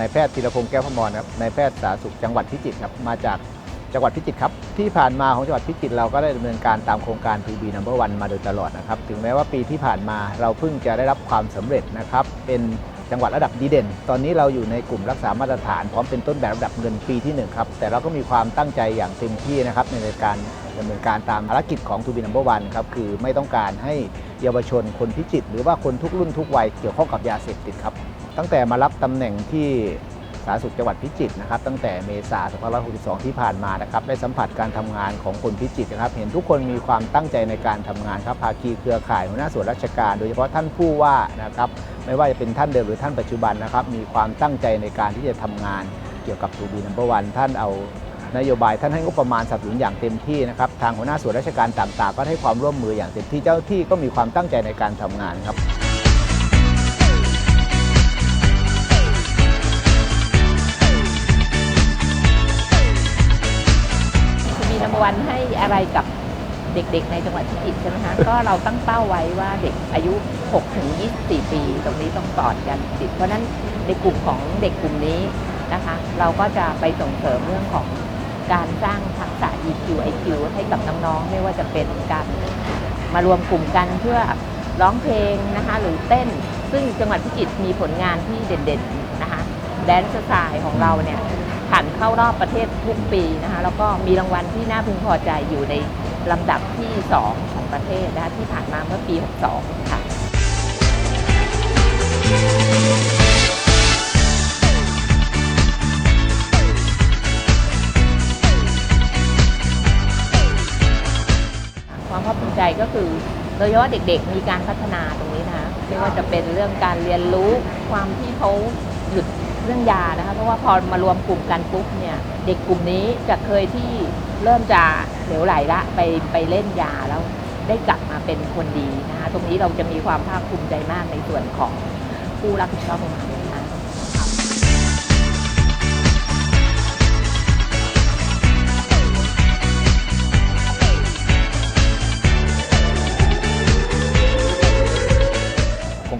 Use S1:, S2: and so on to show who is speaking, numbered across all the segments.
S1: นายแพทย์ธีรพงศ์แก้วพมรครับนายแพทย์สาธารณสุขจังหวัดพิจิตรครับมาจากจังหวัดพิจิตรครับที่ผ่านมาของจังหวัดพิจิตรเราก็ได้ดำเนินการตามโครงการ PB Number One มาโดยตลอดนะครับถึงแม้ว่าปีที่ผ่านมาเราเพิ่งจะได้รับความสำเร็จนะครับเป็น จังหวัดระดับดีเด่น ตอนนี้เราอยู่ในกลุ่มรักษามาตรฐานพร้อมเป็นต้นแบบระดับเงินปีที่หนึ่งครับ แต่เราก็มีความตั้งใจอย่างเต็มที่นะครับในการดำเนินการตามภารกิจของ 2B Number One ครับ คือไม่ต้องการให้เยาวชนคนพิจิต หรือว่าคนทุกรุ่นทุกวัยเกี่ยวข้องกับยาเสพติดครับ ตั้งแต่มารับตำแหน่งที่สาธารณสุขจังหวัดพิจิตรนะครับตั้งแต่เมษา2562 ที่ผ่านมานะครับได้สัมผัสการทำงานของคนพิจิตรนะครับ เห็นทุกคนมีความตั้งใจในการทำงานครับภาคีเครือข่ายหัวหน้าส่วนราชการ โดยเฉพาะท่านผู้ว่านะครับ ไม่ว่าจะเป็นท่านเดิมหรือท่านปัจจุบันนะครับ มีความตั้งใจในการที่จะทำงานเกี่ยวกับทูบีนัมเบอร์วันท่านเอานโยบายท่านให้งบประมาณสนับสนุนอย่างเต็มที่นะครับทางหัวหน้าส่วนราชการต่างๆ ก็ให้ความร่วมมืออย่างเต็มที่เจ้าที่ก็มีความตั้งใจในการทำงานครับ
S2: คุณมีนัมวันให้อะไรกับ เด็กๆ ในจังหวัดพิจิตรใช่ไหมคะก็เราตั้งเป้าไว้ว่าเด็กอายุ 6 ถึง 24 ปี ตรงนี้ต้องปลอดยาเสพติดเพราะฉะนั้นในกลุ่มของเด็กกลุ่มนี้นะคะ เราก็จะไปส่งเสริมเรื่องของการสร้างทักษะ EQ IQ ให้กับน้องๆ ไม่ว่าจะเป็นการมารวมกลุ่มกันเพื่อร้องเพลงนะคะหรือเต้น ซึ่งจังหวัดพิจิตรมีผลงานที่เด่นๆนะคะแดนซ์สไตล์ของเราเนี่ยผ่านเข้ารอบประเทศทุกปีนะคะแล้วก็มีรางวัลที่น่าพึงพอใจอยู่ใน ลำดับที่ 2 ของประเทศนะคะที่ผ่านมาเมื่อปี 62 ค่ะความภาคภูมิใจก็คือโดยเฉพาะเด็กๆ มีการพัฒนาตรงนี้นะคะไม่ว่าจะเป็นเรื่องการเรียนรู้ความที่เขา รื่องยานะคะเพราะว่าพอมารวมกลุ่มกันปุ๊บเนี่ยเด็กกลุ่มนี้จะเคยที่เริ่มจะเหลวไหลละไปไปเล่นยาแล้วได้กลับมาเป็นคนดีนะคะตรงนี้เราจะมีความภาคภูมิใจมากในส่วนของผู้รับผิดชอบงานนะคะ
S1: โค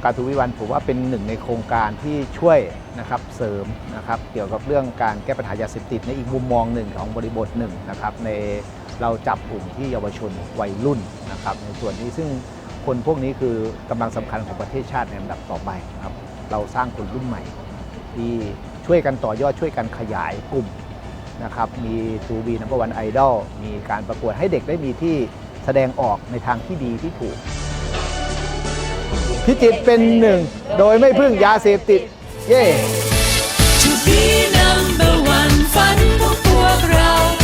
S1: รงการทูวิวันผมว่าเป็นหนึ่งในโครงการที่ช่วยนะครับเสริมนะครับเกี่ยวกับเรื่องการแก้ปัญหายาเสพติดในอีกมุมมองหนึ่งของบริบทหนึ่งนะครับในเราจับกลุ่มที่เยาวชนวัยรุ่นนะครับในส่วนนี้ซึ่งคนพวกนี้คือกำลังสำคัญของประเทศชาติในลำดับต่อไปครับเราสร้างคนรุ่นใหม่ ที่ช่วยกันต่อยอดช่วยกันขยายกลุ่มนะครับมีทูบีนัมเบอร์วันไอดอลมีการประกวดให้เด็กได้มีที่แสดงออกในทางที่ดีที่ถูก พิจิตรเป็นหนึ่ง โดยไม่พึ่งยาเสพติด เย้
S3: To be number one ฝันของพวกเรา